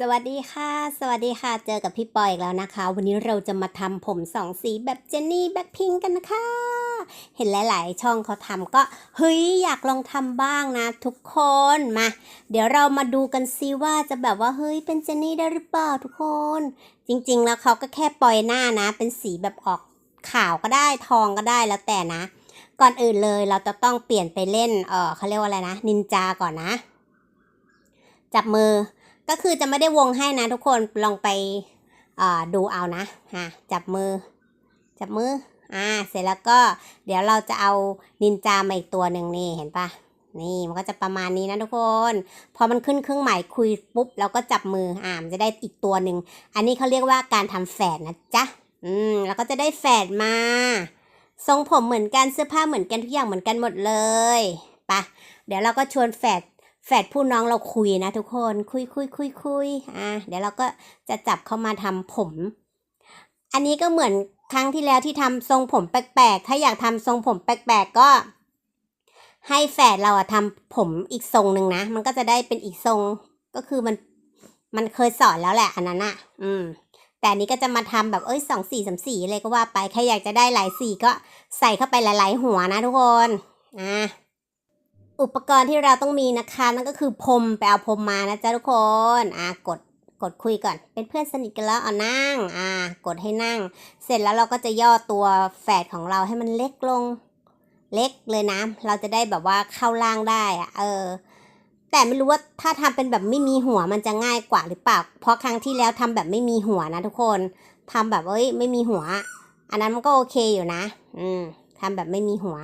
สวัสดีค่ะ สวัสดีค่ะ เจอกับพี่ปอยอีกแล้วนะคะ วันนี้เราจะมาทำผมสองสีแบบเจนนี่แบ็คพิงกันนะคะ เห็นหลาย ๆ ช่องเขาทำก็เฮ้ยอยากลองทำบ้างนะ ทุกคนมา เดี๋ยวเรามาดูกันซิว่าจะแบบว่าเฮ้ยเป็นเจนนี่ได้หรือเปล่าทุกคน จริง ๆ แล้วเขาก็แค่ปล่อยหน้านะ เป็นสีแบบออกขาวก็ได้ทองก็ได้แล้วแต่นะ ก่อนอื่นเลยเราจะต้องเปลี่ยนไปเล่นเออเขาเรียกว่าอะไรนะนินจาก่อนนะ จับมือ ก็คือจะไม่ได้วงให้นะทุกคนลองไปดูเอานะฮะจับมือ จับมืออ่าเสร็จแล้วก็เดี๋ยวเราจะเอานินจามาอีกตัวหนึ่งนี่เห็นปะนี่มันก็จะประมาณนี้นะทุกคน พอมันขึ้นเครื่องหมายคุยปุ๊บเราก็จับมืออ่ามจะได้อีกตัวหนึ่งอันนี้เขาเรียกว่าการทำแฝดนะจ๊ะอืมแล้วก็จะได้แฝดมาทรงผมเหมือนกันเสื้อผ้าเหมือนกันทุกอย่างเหมือนกันหมดเลยปะเดี๋ยวเราก็ชวนแฝด แฝดผู้น้องเราคุยนะทุกคนคุยคุยคุยคุยอะเดี๋ยวเราก็จะจับเข้ามาทำผม อันนี้ก็เหมือนครั้งที่แล้วที่ทำทรงผมแปลกๆ ถ้าอยากทำทรงผมแปลกๆก็ ให้แฝดเราอะทำผมอีกทรงหนึ่งนะ มันก็จะได้เป็นอีกทรงก็คือมันมันเคยสอนแล้วแหละอันนั้นอะอืม แต่อันนี้ก็จะมาทำแบบเอ้ยสองสี่สามสี่เลยก็ว่าไป ใครอยากจะได้หลายสีก็ใส่เข้าไปหลาย ๆ หัวนะทุกคน อะ อุปกรณ์ที่เราต้องมีนะคะ นั่นก็คือพรมไปเอาพรมมานะจ๊ะทุกคนอ่ากดกดคุยก่อน เป็นเพื่อนสนิทกันแล้วเอานั่งอ่ากดให้นั่ง เสร็จแล้วเราก็จะย่อตัวแฝดของเราให้มันเล็กลง เล็กเลยนะ เราจะได้แบบว่าเข้าล่างได้อะเออ แต่ไม่รู้ว่าถ้าทำเป็นแบบไม่มีหัวมันจะง่ายกว่าหรือเปล่า เพราะครั้งที่แล้วทำแบบไม่มีหัวนะทุกคนทำแบบเอ้ยไม่มีหัว อันนั้นมันก็โอเคอยู่นะ อืมทำแบบไม่มีหัว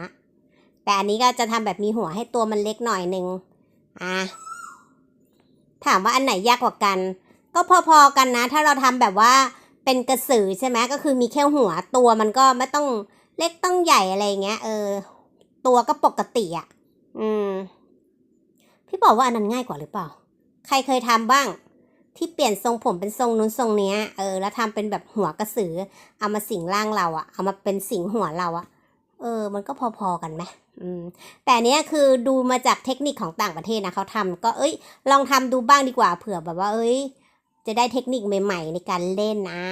แต่อันนี้ก็จะทำแบบมีหัวให้ตัวมันเล็กหน่อยหนึ่งอะถามว่าอันไหนยากกว่ากัน ก็พอๆกันนะ ถ้าเราทำแบบว่าเป็นกระสือใช่ไหมก็คือมีแค่หัวตัวมันก็ไม่ต้องเล็กต้องใหญ่อะไรเงี้ยเออ ตัวก็ปกติอะ อืม พี่บอกว่าอันนั้นง่ายกว่าหรือเปล่า ใครเคยทำบ้าง ที่เปลี่ยนทรงผมเป็นทรงนู้นทรงเนี้ย เออ แล้วทำเป็นแบบหัวกระสือ เอามาสิงร่างเราอะเอามาเป็นสิงหัวเราอะเออ มันก็พอๆกันไหม แต่เนี้ยคือดูมาจากเทคนิคของต่างประเทศนะเขาทำก็เอ้ย ลองทำดูบ้างดีกว่าเผื่อแบบว่า เอ้ย จะได้เทคนิคใหม่ๆในการเล่นนะ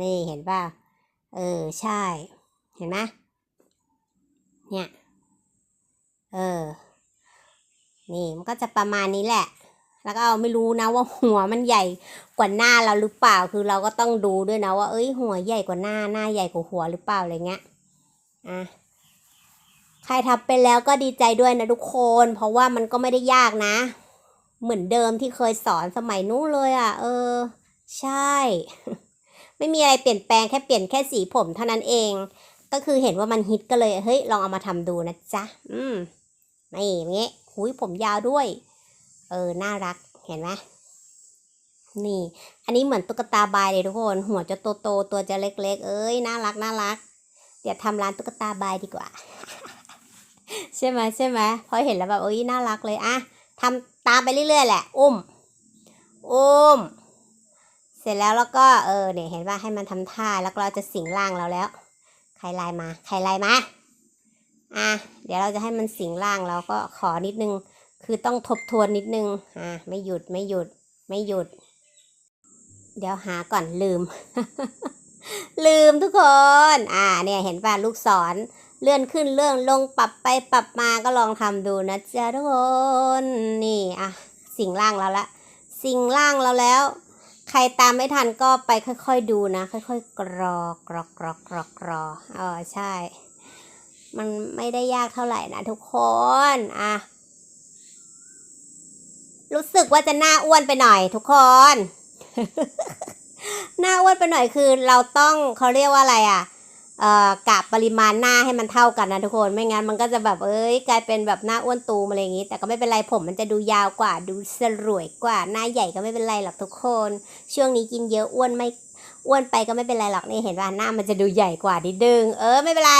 นี่เห็นป่ะเออใช่ เห็นไหมเนี่ยเออ นี่มันก็จะประมาณนี้แหละ แล้วก็เอาไม่รู้นะว่าหัวมันใหญ่กว่าหน้าเราหรือเปล่า คือเราก็ต้องดูด้วยนะว่า เอ้ย หัวใหญ่กว่าหน้า หน้าใหญ่กว่าหัวหรือเปล่าอะไรเงี้ย อะ ใครทำเป็นแล้วก็ดีใจด้วยนะทุกคน เพราะว่ามันก็ไม่ได้ยากนะ เหมือนเดิมที่เคยสอนสมัยนู้นเลยอะ่ะ เออ ใช่ ไม่มีอะไรเปลี่ยนแปลงแค่เปลี่ยนแค่สีผมเท่านั้นเอง ก็คือเห็นว่ามันฮิตก็เลยเฮ้ยลองเอามาทำดูนะจ๊ะ อืมนี่อย่างเงี้ยหุยผมยาวด้วย เออ น่ารักเห็นไหมนี่ อันนี้เหมือนตุ๊กตาบายเลยทุกคน หัวจะโตโตตัวจะเล็ก ๆ เอ้ยน่ารักน่ารัก เดี๋ยวทำร้านตุ๊กตาบายดีกว่า ใช่ไหมใช่ไหมเพราะเห็นแล้วแบบโอ้ยน่ารักเลยอะทำตามไปเรื่อยๆแหละ อุ้ม อุ้ม เสร็จแล้วแล้วก็เออเนี่ยเห็นว่าให้มันทำท่าแล้วเราจะสิงร่างเราแล้ว ใครไลน์มาใครไลน์มาอะเดี๋ยวเราจะให้มันสิงร่างเราก็ขอนิดนึง คือต้องทบทวนนิดนึงอะไม่หยุดไม่หยุดไม่หยุด เดี๋ยวหาก่อนลืม ลืมทุกคน อ่าเนี่ยเห็นป่ะลูกศร เลื่อนขึ้นเลื่อนลงปรับไปปรับมาก็ลองทำดูนะจ๊ะทุกคนนี่อะสิ่งล่างเราละ สิ่งล่างเราแล้ว ใครตามไม่ทันก็ไปค่อยๆดูนะ ค่อยๆกรอกรอกรอกรอกรออ๋อใช่ มันไม่ได้ยากเท่าไหร่นะทุกคนอะรู้สึกว่าจะหน้าอ้วนไปหน่อยทุกคน หน้าอ้วนไปหน่อยคือเราต้องเขาเรียกว่าอะไรอะเอ่อ กะปริมาณหน้าให้มันเท่ากันนะทุกคน ไม่งั้นมันก็จะแบบเอ้ยกลายเป็นแบบหน้าอ้วนตูมอะไรอย่างงี้ แต่ก็ไม่เป็นไรผมมันจะดูยาวกว่าดูสรวยกว่าหน้าใหญ่ก็ไม่เป็นไรหรอกทุกคน ช่วงนี้กินเยอะอ้วนไม่อ้วนไปก็ไม่เป็นไรหรอกนี่เห็นว่าหน้ามันจะดูใหญ่กว่านิดนึงเออไม่เป็นไร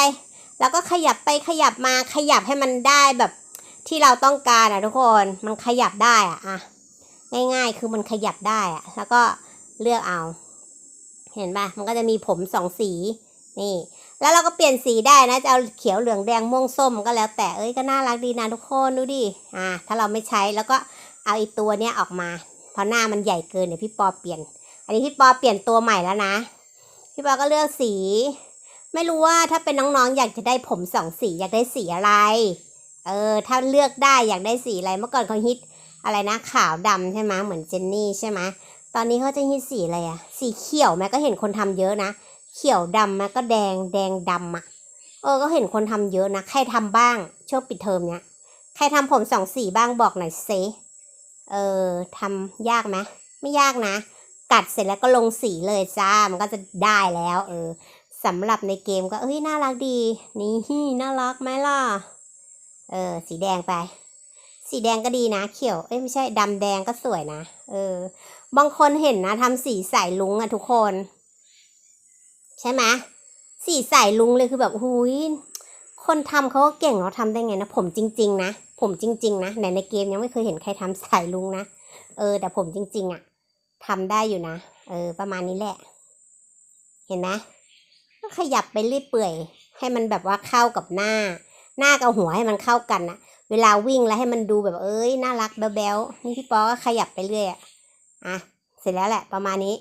แล้วก็ขยับไปขยับมาขยับให้มันได้แบบที่เราต้องการอะทุกคนมันขยับได้อะอะง่ายๆคือมันขยับได้อะแล้วก็เลือกเอา เห็นปะมันก็จะมีผมสองสี นี่ แล้วเราก็เปลี่ยนสีได้นะจะเอาเขียวเหลืองแดงม่วงส้มก็แล้วแต่เอ้ยก็น่ารักดีนะทุกคนดูดิอ่าถ้าเราไม่ใช้แล้วก็เอาอีตัวเนี้ยออกมาเพราะหน้ามันใหญ่เกินเดี๋ยวพี่ปอเปลี่ยน อันนี้พี่ปอเปลี่ยนตัวใหม่แล้วนะ พี่ปอก็เลือกสี ไม่รู้ว่าถ้าเป็นน้องๆอยากจะได้ผมสองสีอยากได้สีอะไร เออถ้าเลือกได้อยากได้สีอะไรเมื่อก่อนเขาฮิตอะไรนะขาวดำใช่ไหมเหมือนเจนนี่ใช่ไหมตอนนี้เขาจะฮิตสีอะไรอะสีเขียวแม่ก็เห็นคนทำเยอะนะ เขียวดำแม่ก็แดงแดงดำอะเออก็เห็นคนทำเยอะนะ ใครทำบ้าง ช่วงปิดเทอมเนี้ย ใครทำผมสองสีบ้างบอกหน่อยเซเออทำยากไหมไม่ยากนะ กัดเสร็จแล้วก็ลงสีเลยจ้า มันก็จะได้แล้ว เออสำหรับในเกมก็เอ้ยน่ารักดี นี่น่ารักไหมล่ะ เออ สีแดงไป สีแดงก็ดีนะ เขียว เอ้ยไม่ใช่ดำแดงก็สวยนะ เออ บางคนเห็นนะทำสีใสลุงอะทุกคน ใช่ไหมสีใสลุงเลยคือแบบหุยคนทำเขาก็เก่งเขาทำได้ไงนะผมจริง ๆ นะ ผมจริง ๆ นะไหนในเกมยังไม่เคยเห็นใครทำสายลุงนะเออ แต่ผมจริง ๆอะทำได้อยู่นะเออ ประมาณนี้แหละ เห็นไหมก็ขยับไปเรื่อยเปื่อย ให้มันแบบว่าเข้ากับหน้า หน้ากับหัวให้มันเข้ากันนะเวลาวิ่งแล้วให้มันดูแบบเอ้ยน่ารักแบ๊วๆนี่พี่ปอก็ขยับไปเรื่อยอะอะเสร็จแล้วแหละ ประมาณนี้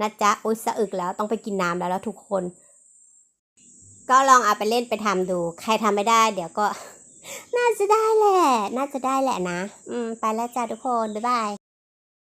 นะจ๊ะอุ้ยสะอึกแล้วต้องไปกินน้ำแล้วแล้วทุกคน ก็ลองเอาไปเล่นไปทำดู ใครทำไม่ได้ เดี๋ยวก็ น่าจะได้แหละ น่าจะได้แหละนะ อืม ไปแล้วจ้าทุกคน บ๊ายบาย